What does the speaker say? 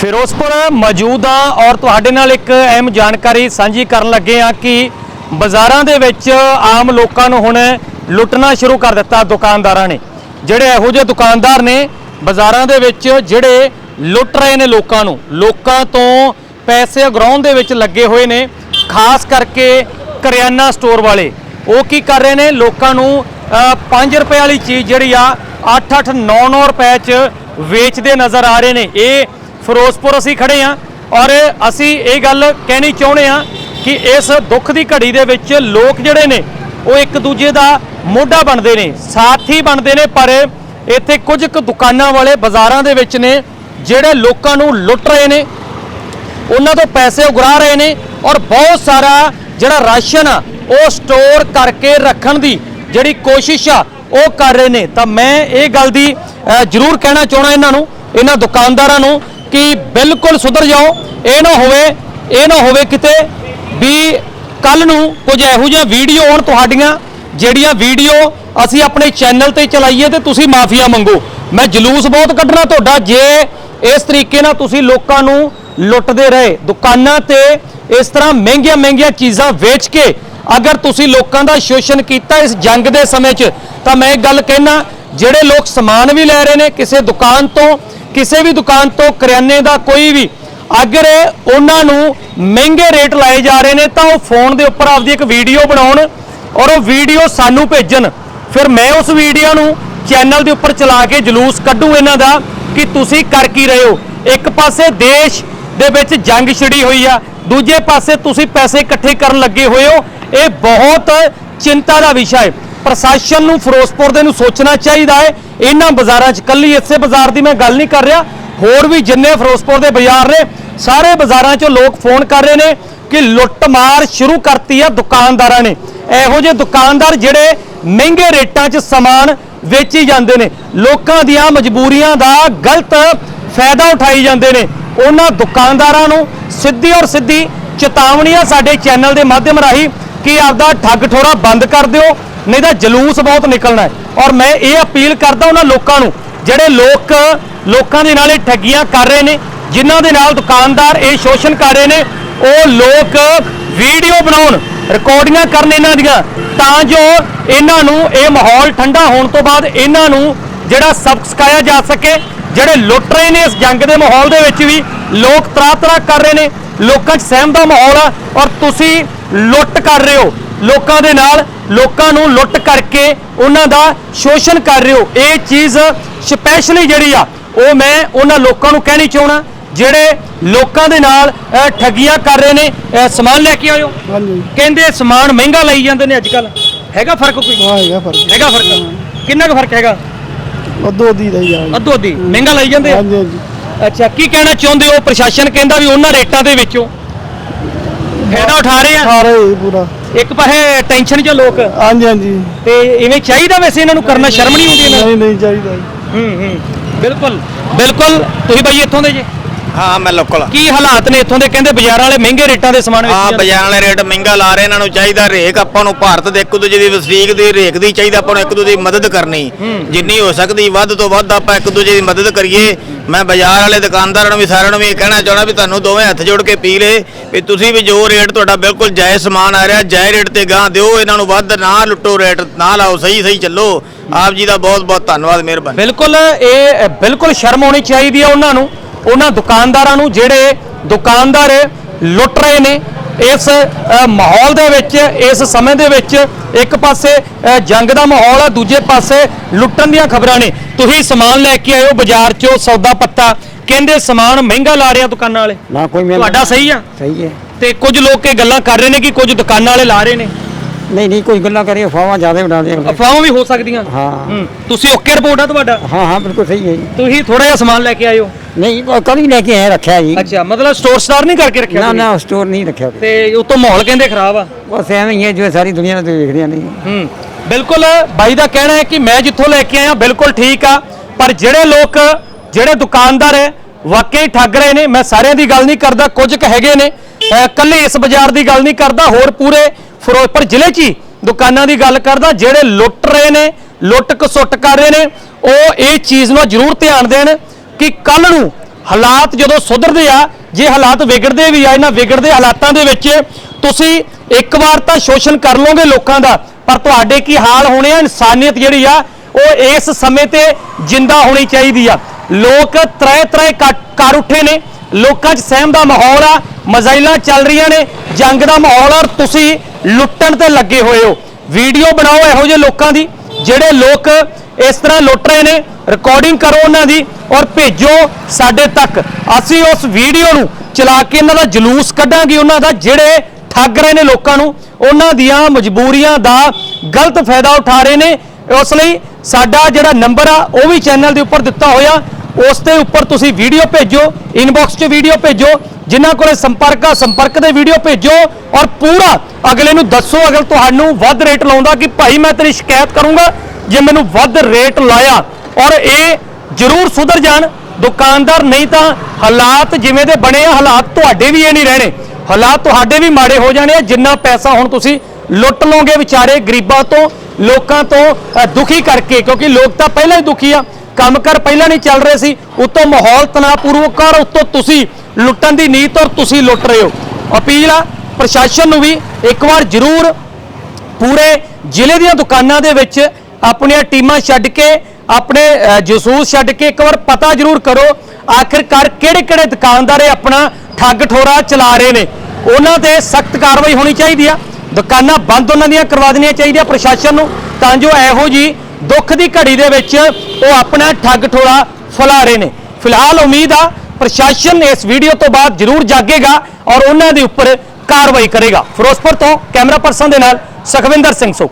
ਫਿਰੋਜ਼ਪੁਰ ਮੌਜੂਦ ਹਾਂ ਔਰ ਤੁਹਾਡੇ ਨਾਲ ਇੱਕ ਅਹਿਮ ਜਾਣਕਾਰੀ ਸਾਂਝੀ ਕਰਨ ਲੱਗੇ ਹਾਂ ਕਿ ਬਾਜ਼ਾਰਾਂ ਦੇ ਵਿੱਚ ਆਮ ਲੋਕਾਂ ਨੂੰ ਹੁਣ ਲੁੱਟਣਾ ਸ਼ੁਰੂ ਕਰ ਦਿੱਤਾ ਦੁਕਾਨਦਾਰਾਂ ਨੇ। ਜਿਹੜੇ ਇਹੋ ਜਿਹੇ ਦੁਕਾਨਦਾਰ ਨੇ ਬਾਜ਼ਾਰਾਂ ਦੇ ਵਿੱਚ ਜਿਹੜੇ ਲੁੱਟ ਰਹੇ ਨੇ ਲੋਕਾਂ ਨੂੰ, ਲੋਕਾਂ ਤੋਂ ਪੈਸੇ ਉਗਰਾਉਣ ਦੇ ਵਿੱਚ ਲੱਗੇ ਹੋਏ ਨੇ, ਖਾਸ ਕਰਕੇ ਕਰਿਆਨਾ ਸਟੋਰ ਵਾਲੇ। ਉਹ ਕੀ ਕਰ ਰਹੇ ਨੇ? ਲੋਕਾਂ ਨੂੰ 5 ਰੁਪਏ ਵਾਲੀ ਚੀਜ਼ ਜਿਹੜੀ ਆ 8-8 9-9 ਰੁਪਏ ਚ ਵੇਚਦੇ ਨਜ਼ਰ ਆ ਰਹੇ ਨੇ। ਇਹ ਫਿਰੋਜ਼ਪੁਰ ਅਸੀਂ ਖੜੇ ਆ ਔਰ ਅਸੀਂ ਇਹ ਗੱਲ ਕਹਿਣੀ ਚਾਹੁੰਦੇ ਆ ਕਿ ਇਸ ਦੁੱਖ ਦੀ ਘੜੀ ਦੇ ਵਿੱਚ ਲੋਕ ਜਿਹੜੇ ਨੇ, ਉਹ ਇੱਕ ਦੂਜੇ ਦਾ ਮੋਢਾ ਬਣਦੇ ਨੇ, ਸਾਥੀ ਬਣਦੇ ਨੇ, ਪਰ ਇੱਥੇ ਕੁਝ ਕੁ ਦੁਕਾਨਾਂ ਵਾਲੇ ਬਾਜ਼ਾਰਾਂ ਦੇ ਵਿੱਚ ਨੇ, ਜਿਹੜੇ ਲੋਕਾਂ ਨੂੰ ਲੁੱਟ ਰਹੇ ਨੇ, ਉਹਨਾਂ ਤੋਂ ਪੈਸੇ ਉਗਰਾ ਰਹੇ ਨੇ ਔਰ ਬਹੁਤ ਸਾਰਾ ਜਿਹੜਾ ਰਾਸ਼ਨ ਆ, ਉਹ ਸਟੋਰ ਕਰਕੇ ਰੱਖਣ ਦੀ ਜਿਹੜੀ ਕੋਸ਼ਿਸ਼ ਆ, ਉਹ ਕਰ ਰਹੇ ਨੇ। ਤਾਂ ਮੈਂ ਇਹ ਗੱਲ ਦੀ ਜ਼ਰੂਰ ਕਹਿਣਾ ਚਾਹਣਾ ਇਹਨਾਂ ਨੂੰ, ਇਹਨਾਂ ਦੁਕਾਨਦਾਰਾਂ ਨੂੰ ਕਿ ਬਿਲਕੁਲ ਸੁਧਰ ਜਾਓ, ਇਹ ਨਾ ਹੋਵੇ, ਇਹ ਨਾ ਹੋਵੇ ਕਿਤੇ ਵੀ ਕੱਲ ਨੂੰ ਕੁਝ ਇਹੋ ਜਿਹੀਆਂ ਵੀਡੀਓ ਹੋਣ ਤੁਹਾਡੀਆਂ, ਜਿਹੜੀਆਂ ਵੀਡੀਓ ਅਸੀਂ ਆਪਣੇ ਚੈਨਲ ਤੇ ਚਲਾਈਏ ਤੇ ਤੁਸੀਂ ਮਾਫੀਆ ਮੰਗੋ। ਮੈਂ ਜਲੂਸ ਬਹੁਤ ਕੱਢਣਾ ਤੁਹਾਡਾ, ਜੇ ਇਸ ਤਰੀਕੇ ਨਾਲ ਤੁਸੀਂ ਲੋਕਾਂ ਨੂੰ ਲੁੱਟਦੇ ਰਹੇ, ਦੁਕਾਨਾਂ ਤੇ ਇਸ ਤਰ੍ਹਾਂ ਮਹਿੰਗੀਆਂ ਮਹਿੰਗੀਆਂ ਚੀਜ਼ਾਂ ਵੇਚ ਕੇ ਅਗਰ ਤੁਸੀਂ ਲੋਕਾਂ ਦਾ ਸ਼ੋਸ਼ਣ ਕੀਤਾ ਇਸ ਜੰਗ ਦੇ ਸਮੇਂ 'ਚ, ਤਾਂ ਮੈਂ ਇੱਕ ਗੱਲ ਕਹਿਣਾ ਜਿਹੜੇ ਲੋਕ ਸਮਾਨ ਵੀ ਲੈ ਰਹੇ ਨੇ, ਕਿਸੇ ਦੁਕਾਨ ਤੋਂ ਕਿਸੇ ਵੀ ਦੁਕਾਨ ਤੋਂ ਕਰਿਆਨੇ ਦਾ ਕੋਈ ਵੀ, ਅਗਰ ਉਹਨਾਂ ਨੂੰ ਮਹਿੰਗੇ ਰੇਟ ਲਾਏ ਜਾ ਰਹੇ ਨੇ, ਤਾਂ ਉਹ ਫੋਨ ਦੇ ਉੱਪਰ ਆਪਦੀ ਇੱਕ ਵੀਡੀਓ ਬਣਾਉਣ ਔਰ ਉਹ ਵੀਡੀਓ ਸਾਨੂੰ ਭੇਜਣ। ਫਿਰ ਮੈਂ ਉਸ ਵੀਡੀਓ ਨੂੰ ਚੈਨਲ ਦੇ ਉੱਪਰ ਚਲਾ ਕੇ ਜਲੂਸ ਕੱਢੂ ਇਹਨਾਂ ਦਾ ਕਿ ਤੁਸੀਂ ਕਰ ਕੀ ਰਹੇ ਹੋ। ਇੱਕ ਪਾਸੇ ਦੇਸ਼ ਦੇ ਵਿੱਚ ਜੰਗ ਛਿੜੀ ਹੋਈ ਆ, ਦੂਜੇ ਪਾਸੇ ਤੁਸੀਂ ਪੈਸੇ ਇਕੱਠੇ ਕਰਨ ਲੱਗੇ ਹੋਏ ਹੋ। ਇਹ ਬਹੁਤ ਚਿੰਤਾ ਦਾ ਵਿਸ਼ਾ ਹੈ। ਪ੍ਰਸ਼ਾਸਨ ਨੂੰ ਫਿਰੋਜ਼ਪੁਰ ਦੇ ਨੂੰ ਸੋਚਣਾ ਚਾਹੀਦਾ ਹੈ। ਇਹਨਾਂ ਬਾਜ਼ਾਰਾਂ 'ਚ ਕੱਲੀ ਇਸੇ ਬਾਜ਼ਾਰ ਦੀ ਮੈਂ ਗੱਲ ਨਹੀਂ ਕਰ ਰਿਹਾ। ਹੋਰ ਵੀ ਜਿੰਨੇ ਫਿਰੋਜ਼ਪੁਰ ਦੇ ਬਾਜ਼ਾਰ ਨੇ, ਸਾਰੇ ਬਾਜ਼ਾਰਾਂ 'ਚੋਂ ਲੋਕ ਫੋਨ ਕਰ ਰਹੇ ਨੇ ਕਿ ਲੁੱਟਮਾਰ ਸ਼ੁਰੂ ਕਰਤੀ ਆ ਦੁਕਾਨਦਾਰਾਂ ਨੇ। ਇਹੋ ਜਿਹੇ ਦੁਕਾਨਦਾਰ ਜਿਹੜੇ ਮਹਿੰਗੇ ਰੇਟਾਂ 'ਚ ਸਮਾਨ ਵੇਚੀ ਜਾਂਦੇ ਨੇ। ਲੋਕਾਂ ਦੀਆਂ ਮਜਬੂਰੀਆਂ ਦਾ ਗਲਤ ਫਾਇਦਾ ਉਠਾਈ ਜਾਂਦੇ ਨੇ। ਉਹਨਾਂ ਦੁਕਾਨਦਾਰਾਂ ਨੂੰ ਸਿੱਧੀ ਔਰ ਸਿੱਧੀ ਚੇਤਾਵਨੀਆਂ ਸਾਡੇ ਚੈਨਲ ਦੇ ਮਾਧਿਅਮ ਰਾਹੀਂ ਕਿ ਆਪਦਾ ਠੱਗ ਠੋਰਾ ਬੰਦ ਕਰ ਦਿਓ, ਨਹੀਂ ਤਾਂ ਜਲੂਸ ਬਹੁਤ ਨਿਕਲਣਾ ਹੈ। ਔਰ ਮੈਂ ਇਹ ਅਪੀਲ ਕਰਦਾ ਉਹਨਾਂ ਲੋਕਾਂ ਨੂੰ, ਜਿਹੜੇ ਲੋਕ, ਲੋਕਾਂ ਦੇ ਨਾਲ ਇਹ ਠੱਗੀਆਂ ਕਰ ਰਹੇ ਨੇ, ਜਿਨ੍ਹਾਂ ਦੇ ਨਾਲ ਦੁਕਾਨਦਾਰ ਇਹ ਸ਼ੋਸ਼ਣ ਕਰ ਰਹੇ ਨੇ, ਉਹ ਲੋਕ ਵੀਡੀਓ ਬਣਾਉਣ ਰਿਕਾਰਡਿੰਗਾਂ ਕਰਨ ਇਹਨਾਂ ਦੀਆਂ, ਤਾਂ ਜੋ ਇਹਨਾਂ ਨੂੰ ਇਹ ਮਾਹੌਲ ਠੰਡਾ ਹੋਣ ਤੋਂ ਬਾਅਦ ਇਹਨਾਂ ਨੂੰ ਜਿਹੜਾ ਸਬਕ ਸਿਖਾਇਆ ਜਾ ਸਕੇ, ਜਿਹੜੇ ਲੁੱਟ ਰਹੇ ਨੇ ਇਸ ਜੰਗ ਦੇ ਮਾਹੌਲ ਦੇ ਵਿੱਚ ਵੀ, ਲੋਕ ਤਰਾ ਤਰਾ ਕਰ ਰਹੇ ਨੇ। ਲੋਕਾਂ 'ਚ ਸਹਿਮ ਦਾ ਮਾਹੌਲ ਆ ਔਰ ਤੁਸੀਂ ਲੁੱਟ ਕਰ ਰਹੇ ਹੋ। ਲੋਕਾਂ ਦੇ ਨਾਲ ਲੋਕਾਂ ਨੂੰ ਲੁੱਟ ਕਰਕੇ ਉਹਨਾਂ ਦਾ ਸ਼ੋਸ਼ਣ ਕਰ ਰਹੇ ਹੋ। ਇਹ ਚੀਜ਼ ਸਪੈਸ਼ਲੀ ਜਿਹੜੀ ਆ ਉਹ ਮੈਂ ਉਹਨਾਂ ਲੋਕਾਂ ਨੂੰ ਕਹਿਣੀ ਚਾਹਣਾ ਜਿਹੜੇ ਲੋਕਾਂ ਦੇ ਨਾਲ ਅਹ, ਠੱਗੀਆਂ ਕਰ ਰਹੇ ਨੇ। ਅਹ, ਸਮਾਨ ਲੈ ਕੇ ਆਇਓ। ਹਾਂਜੀ। ਕਹਿੰਦੇ ਸਮਾਨ ਮਹਿੰਗਾ ਲਈ ਜਾਂਦੇ ਨੇ ਅੱਜ ਕੱਲ ਹੈਗਾ ਫ਼ਰਕ ਕੋਈ? ਹਾਂ ਹੈਗਾ ਫ਼ਰਕ। ਹੈਗਾ ਫ਼ਰਕ? ਕਿੰਨਾ ਕੁ ਫ਼ਰਕ ਹੈਗਾ? ਅੱਧੋ ਅੱਧੀ ਦਾ ਹੀ ਆ। ਅੱਧੋ ਅੱਧੀ। ਮਹਿੰਗਾ ਲਈ ਜਾਂਦੇ ਆ? ਹਾਂਜੀ ਹਾਂਜੀ। ਅੱਛਾ ਕੀ ਕਹਿਣਾ ਚਾਹੁੰਦੇ ਹੋ? ਪ੍ਰਸ਼ਾਸਨ ਕਹਿੰਦਾ ਵੀ ਉਹਨਾਂ ਰੇਟਾਂ ਦੇ ਵਿੱਚੋਂ ਫਾਇਦਾ ਉਠਾ ਰਹੇ ਆ? ਸਾਰੇ ਹੀ ਪੂਰਾ। ਇੱਕ ਪਾਸੇ ਟੈਨਸ਼ਨ 'ਚ ਲੋਕ। ਹਾਂਜੀ ਹਾਂਜੀ। ਤੇ ਇਵੇਂ ਚਾਹੀਦਾ ਵੈਸੇ ਇਹਨਾਂ ਨੂੰ ਕਰਨਾ? ਸ਼ਰਮ ਨਹੀਂ ਆਉਂਦੀ ਇਹਨਾਂ ਨੂੰ? ਨਹੀਂ ਨਹੀਂ ਚਾਹੀਦਾ ਜੀ। ਹੂੰ ਹੂੰ। ਬਿਲਕੁਲ ਬਿਲਕੁਲ। ਤੁਸੀਂ ਬਾਈ ਇੱਥੋਂ ਦੇ ਜੇ? ਹਾਂ ਮੈਂ ਲੋਕਲ ਕੀ ਹਾਲਾਤ ਨੇ ਇੱਥੋਂ ਦੇ? ਕਹਿੰਦੇ ਬਾਜ਼ਾਰਾਂ ਵਾਲੇ ਮਹਿੰਗੇ ਰੇਟਾਂ ਦੇ ਸਮਾਨ ਜਾਂਦੇ। ਬਾਜ਼ਾਰ ਵਾਲੇ ਰੇਟ ਮਹਿੰਗਾ ਲਾ ਰਹੇ ਇਹਨਾਂ ਨੂੰ ਚਾਹੀਦਾ ਰੇਕ। ਆਪਾਂ ਨੂੰ ਭਾਰਤ ਦੇ ਇੱਕ ਦੂਜੇ ਦੀ ਵਸਨੀਕ ਦੀ ਰੇਕ ਦੀ ਚਾਹੀਦਾ ਆਪਾਂ ਨੂੰ ਇੱਕ ਦੂਜੇ ਦੀ ਮਦਦ ਕਰਨੀ। ਜਿੰਨੀ ਹੋ ਸਕਦੀ ਵੱਧ ਤੋਂ ਵੱਧ ਆਪਾਂ ਇੱਕ ਦੂਜੇ ਦੀ ਮਦਦ ਕਰੀਏ। ਮੈਂ ਬਾਜ਼ਾਰ ਵਾਲੇ ਦੁਕਾਨਦਾਰਾਂ ਨੂੰ ਵੀ ਸਾਰਿਆਂ ਨੂੰ ਵੀ ਇਹ ਕਹਿਣਾ ਚਾਹਣਾ ਵੀ ਤੁਹਾਨੂੰ ਦੋਵੇਂ ਹੱਥ ਜੋੜ ਕੇ ਪੀ ਲੇ ਵੀ ਤੁਸੀਂ ਵੀ ਜੋ ਰੇਟ ਤੁਹਾਡਾ ਬਿਲਕੁਲ ਜਾਇਜ਼ ਸਮਾਨ ਆ ਰਿਹਾ ਜਾਇਜ਼ ਰੇਟ ਤੇ ਗਾਂ ਦਿਓ ਇਹਨਾਂ ਨੂੰ ਵੱਧ ਨਾ ਲੁੱਟੋ ਰੇਟ ਨਾ ਲਾਓ ਸਹੀ ਸਹੀ ਚੱਲੋ। ਆਪ ਜੀ ਦਾ ਬਹੁਤ ਬਹੁਤ ਧੰਨਵਾਦ ਮਿਹਰਬਾਨੀ। ਬਿਲਕੁਲ ਇਹ ਬਿਲਕੁਲ ਸ਼ਰਮ ਆਉਣੀ ਚਾਹੀਦੀ ਹੈ ਉਹਨਾਂ ਨੂੰ। ਉਹਨਾਂ ਦੁਕਾਨਦਾਰਾਂ ਨੂੰ ਜਿਹੜੇ ਦੁਕਾਨਦਾਰ ਲੁੱਟ ਰਹੇ ਨੇ ਇਸ ਮਾਹੌਲ ਦੇ ਵਿੱਚ ਇਸ ਸਮੇਂ ਦੇ ਵਿੱਚ ਇੱਕ ਪਾਸੇ ਜੰਗ ਦਾ ਮਾਹੌਲ ਆ ਦੂਜੇ ਪਾਸੇ ਲੁੱਟਣ ਦੀਆਂ ਖਬਰਾਂ ਨੇ। ਤੁਸੀਂ ਸਮਾਨ ਲੈ ਕੇ ਆਇਓ ਬਾਜ਼ਾਰ 'ਚੋਂ ਸੌਦਾ ਪੱਤਾ। ਕਹਿੰਦੇ ਸਮਾਨ ਮਹਿੰਗਾ ਲਾ ਰਿਹਾ ਦੁਕਾਨਾਂ ਵਾਲੇ। ਨਾ ਕੋਈ ਮੇਲ ਤੁਹਾਡਾ ਸਹੀ ਆ? ਸਹੀ ਹੈ। ਤੇ ਕੁਝ ਲੋਕ ਇਹ ਗੱਲਾਂ ਕਰ ਰਹੇ ਨੇ ਕਿ ਕੁਝ ਦੁਕਾਨਾਂ ਵਾਲੇ ਲਾ ਰਹੇ ਨੇ। ਨਹੀਂ ਨਹੀਂ ਕੋਈ ਗੱਲਾਂ ਕਰੀ ਅਫਵਾਹਾਂ ਜ਼ਿਆਦਾ ਉਡਾਉਂਦੇ ਆ ਅਫਵਾਹਾਂ ਵੀ ਹੋ ਸਕਦੀਆਂ। ਹਾਂ। ਹੂੰ ਤੁਸੀਂ ਓਕੇ ਰਿਪੋਰਟ ਆ ਤੁਹਾਡਾ? ਹਾਂ ਹਾਂ ਬਿਲਕੁਲ ਸਹੀ ਹੈ ਜੀ। ਤੁਸੀਂ ਥੋੜਾ ਜਿਹਾ ਸਮਾਨ ਲੈ ਕੇ ਆਇਓ। ਨਹੀਂ ਕਦੀ ਲੈ ਕੇ ਆਏ ਰੱਖਿਆ ਜੀ। ਅੱਛਾ ਮਤਲਬ ਸਟੋਰ ਸਟਾਰ ਨਹੀਂ ਕਰਕੇ ਰੱਖਿਆ ਨਾ ਤੁਸੀਂ? ਨਾ ਸਟੋਰ ਨਹੀਂ ਰੱਖਿਆ ਤੇ ਉਤੋਂ ਮਾਹੌਲ ਕਹਿੰਦੇ ਖਰਾਬ ਆ? ਬਸ ਐਵੇਂ ਹੀ ਹੈ ਜੋ ਸਾਰੀ ਦੁਨੀਆ ਨੂੰ ਤੁਸੀਂ ਵੇਖਦੇ ਨਹੀਂ ਹੂੰ ਬਿਲਕੁਲ ਬਾਈ ਦਾ ਕਹਿਣਾ ਹੈ ਕਿ ਮੈਂ ਜਿੱਥੋਂ ਲੈ ਕੇ ਆਇਆ ਬਿਲਕੁਲ ਠੀਕ ਆ ਪਰ ਜਿਹੜੇ ਲੋਕ ਜਿਹੜੇ ਦੁਕਾਨਦਾਰ ਹੈ ਵਾਕਈ ਠੱਗ ਰਹੇ ਨੇ ਮੈਂ ਸਾਰਿਆਂ ਦੀ ਗੱਲ ਨਹੀਂ ਕਰਦਾ ਕੁਝ ਕੁ ਹੈਗੇ ਨੇ ਅਹ ਇਕੱਲੇ ਇਸ ਬਾਜ਼ਾਰ ਦੀ ਗੱਲ ਨਹੀਂ ਕਰਦਾ ਹੋਰ ਪੂਰੇ ਫਿਰੋਜ਼ਪੁਰ ਜ਼ਿਲ੍ਹੇ 'ਚ ਹੀ ਦੁਕਾਨਾਂ ਦੀ ਗੱਲ ਕਰਦਾ ਜਿਹੜੇ ਲੁੱਟ ਰਹੇ ਨੇ ਲੁੱਟ ਕਸੁੱਟ ਕਰ ਰਹੇ ਨੇ ਉਹ ਇਹ ਚੀਜ਼ ਨੂੰ ਜ਼ਰੂਰ ਧਿਆਨ ਦੇਣ ਕਿ ਕੱਲ ਨੂੰ ਹਾਲਾਤ ਜਦੋਂ ਸੁਧਰਦੇ ਆ, ਜੇ ਹਾਲਾਤ ਵਿਗੜਦੇ ਵੀ ਆ, ਇਹਨਾਂ ਵਿਗੜਦੇ ਹਾਲਾਤਾਂ ਦੇ ਵਿੱਚ ਤੁਸੀਂ ਇੱਕ ਵਾਰ ਤਾਂ ਸ਼ੋਸ਼ਣ ਕਰ ਲਓਗੇ ਲੋਕਾਂ ਦਾ, ਪਰ ਤੁਹਾਡੇ ਕੀ ਹਾਲ ਹੋਣੇ ਆ, ਇਨਸਾਨੀਅਤ ਜਿਹੜੀ ਆ, ਉਹ ਇਸ ਸਮੇਂ ਤੇ ਜਿੰਦਾ ਹੋਣੀ ਚਾਹੀਦੀ ਆ। ਲੋਕ ਤਰੇ ਤਰੇ ਕਰ ਉੱਠੇ ਨੇ, ਲੋਕਾਂ 'ਚ ਸਹਿਮ ਦਾ ਮਾਹੌਲ ਆ ਮਜ਼ਾਈਲਾਂ ਚੱਲ ਰਹੀਆਂ ਨੇ, ਜੰਗ ਦਾ ਮਾਹੌਲ, ਔਰ ਤੁਸੀਂ ਲੁੱਟਣ ਤੇ ਲੱਗੇ ਹੋਏ ਹੋ। ਵੀਡੀਓ ਬਣਾਓ ਇਹੋ ਜਿਹੇ ਲੋਕਾਂ ਦੀ, ਜਿਹੜੇ ਲੋਕ ਇਸ ਤਰ੍ਹਾਂ ਲੁੱਟ ਰਹੇ ਨੇ ਰਿਕਾਰਡਿੰਗ ਕਰੋ ਉਹਨਾਂ ਦੀ ਔਰ ਭੇਜੋ ਸਾਡੇ ਤੱਕ। ਅਸੀਂ ਉਸ ਵੀਡੀਓ ਨੂੰ ਚਲਾ ਕੇ ਇਹਨਾਂ ਦਾ ਜਲੂਸ ਕੱਢਾਂਗੇ ਉਹਨਾਂ ਦਾ, ਜਿਹੜੇ ਠੱਗ ਰਹੇ ਨੇ ਲੋਕਾਂ ਨੂੰ, ਉਹਨਾਂ ਦੀਆਂ ਮਜਬੂਰੀਆਂ ਦਾ ਗਲਤ ਫਾਇਦਾ ਉਠਾ ਰਹੇ ਨੇ। ਉਸ ਲਈ ਸਾਡਾ ਜਿਹੜਾ ਨੰਬਰ ਆ, ਉਹ ਵੀ ਚੈਨਲ ਦੇ ਉੱਪਰ ਦਿੱਤਾ ਹੋਇਆ। ਉਸ ਦੇ ਉੱਪਰ ਤੁਸੀਂ ਵੀਡੀਓ ਭੇਜੋ ਇਨਬਾਕਸ 'ਚ ਵੀਡੀਓ ਭੇਜੋ, ਜਿਨ੍ਹਾਂ ਕੋਲੇ ਸੰਪਰਕ ਆ, ਸੰਪਰਕ ਦੇ ਵੀਡੀਓ ਭੇਜੋ ਔਰ ਪੂਰਾ ਅਗਲੇ ਨੂੰ ਦੱਸੋ, ਅਗਰ ਤੁਹਾਨੂੰ ਵੱਧ ਰੇਟ ਲਾਉਂਦਾ ਕਿ ਭਾਈ ਮੈਂ ਤੇਰੀ ਸ਼ਿਕਾਇਤ ਕਰੂੰਗਾ, ਜੇ ਮੈਨੂੰ ਵੱਧ ਰੇਟ ਲਾਇਆ ਔਰ ਇਹ ਜ਼ਰੂਰ ਸੁਧਰ ਜਾਣ। ਦੁਕਾਨਦਾਰ ਨਹੀਂ ਤਾਂ ਹਾਲਾਤ ਜਿਵੇਂ ਦੇ ਬਣੇ ਆ, ਹਾਲਾਤ ਤੁਹਾਡੇ ਵੀ ਇਹ ਨਹੀਂ ਰਹਿਣੇ। ਹਾਲਾਤ ਤੁਹਾਡੇ ਵੀ ਮਾੜੇ ਹੋ ਜਾਣੇ ਆ, ਜਿੰਨਾ ਪੈਸਾ ਹੁਣ ਤੁਸੀਂ ਲੁੱਟ ਲਓਗੇ ਵਿਚਾਰੇ ਗਰੀਬਾਂ ਤੋਂ, ਲੋਕਾਂ ਤੋਂ ਦੁਖੀ ਕਰਕੇ, ਕਿਉਂਕਿ ਲੋਕ ਤਾਂ ਪਹਿਲਾਂ ਹੀ ਦੁਖੀ ਆ। ਕੰਮ ਕਰ ਪਹਿਲਾਂ ਨਹੀਂ ਚੱਲ ਰਹੇ ਸੀ, ਉਤੋਂ ਮਾਹੌਲ ਤਣਾਅਪੂਰਵਕ ਔਰ ਉਤੋਂ ਤੁਸੀਂ ਲੁੱਟਣ ਦੀ ਨੀਤ ਔਰ ਤੁਸੀਂ ਲੁੱਟ ਰਹੇ ਹੋ। ਅਪੀਲ ਆ, ਪ੍ਰਸ਼ਾਸਨ ਨੂੰ ਵੀ ਇੱਕ ਵਾਰ ਜ਼ਰੂਰ ਪੂਰੇ ਜ਼ਿਲ੍ਹੇ ਦੀਆਂ ਦੁਕਾਨਾਂ ਦੇ ਵਿੱਚ ਆਪਣੀਆਂ ਟੀਮਾਂ ਛੱਡ ਕੇ ਆਪਣੇ ਜਸੂਸ ਛੱਡ ਕੇ ਇੱਕ ਵਾਰ ਪਤਾ ਜ਼ਰੂਰ ਕਰੋ ਆਖਿਰਕਾਰ ਕਿਹੜੇ ਕਿਹੜੇ ਦੁਕਾਨਦਾਰ ਇਹ ਆਪਣਾ ਠੱਗ ਠੋਰਾ ਚਲਾ ਰਹੇ ਨੇ। ਉਹਨਾਂ ਤੇ ਸਖਤ ਕਾਰਵਾਈ ਹੋਣੀ ਚਾਹੀਦੀ ਆ। ਦੁਕਾਨਾਂ ਬੰਦ ਉਹਨਾਂ ਦੀਆਂ ਕਰਵਾ ਦੇਣੀਆਂ ਚਾਹੀਦੀਆਂ ਪ੍ਰਸ਼ਾਸਨ ਨੂੰ। ਤਾਂ ਜੋ ਇਹੋ ਜੀ ਦੁੱਖ ਦੀ ਘੜੀ ਦੇ ਵਿੱਚ ਉਹ ਆਪਣਾ ਠੱਗ ਠੋਰਾ ਫੈਲਾ ਰਹੇ ਨੇ। ਫਿਲਹਾਲ ਉਮੀਦ ਆ, ਪ੍ਰਸ਼ਾਸਨ ਇਸ ਵੀਡੀਓ ਤੋਂ ਬਾਅਦ ਜ਼ਰੂਰ ਜਾਗੇਗਾ ਔਰ ਉਹਨਾਂ ਦੇ ਉੱਪਰ ਕਾਰਵਾਈ ਕਰੇਗਾ। ਫਿਰੋਜ਼ਪੁਰ ਤੋਂ ਕੈਮਰਾ ਪਰਸਨ ਦੇ ਨਾਲ ਸੁਖਵਿੰਦਰ ਸਿੰਘ ਸੋ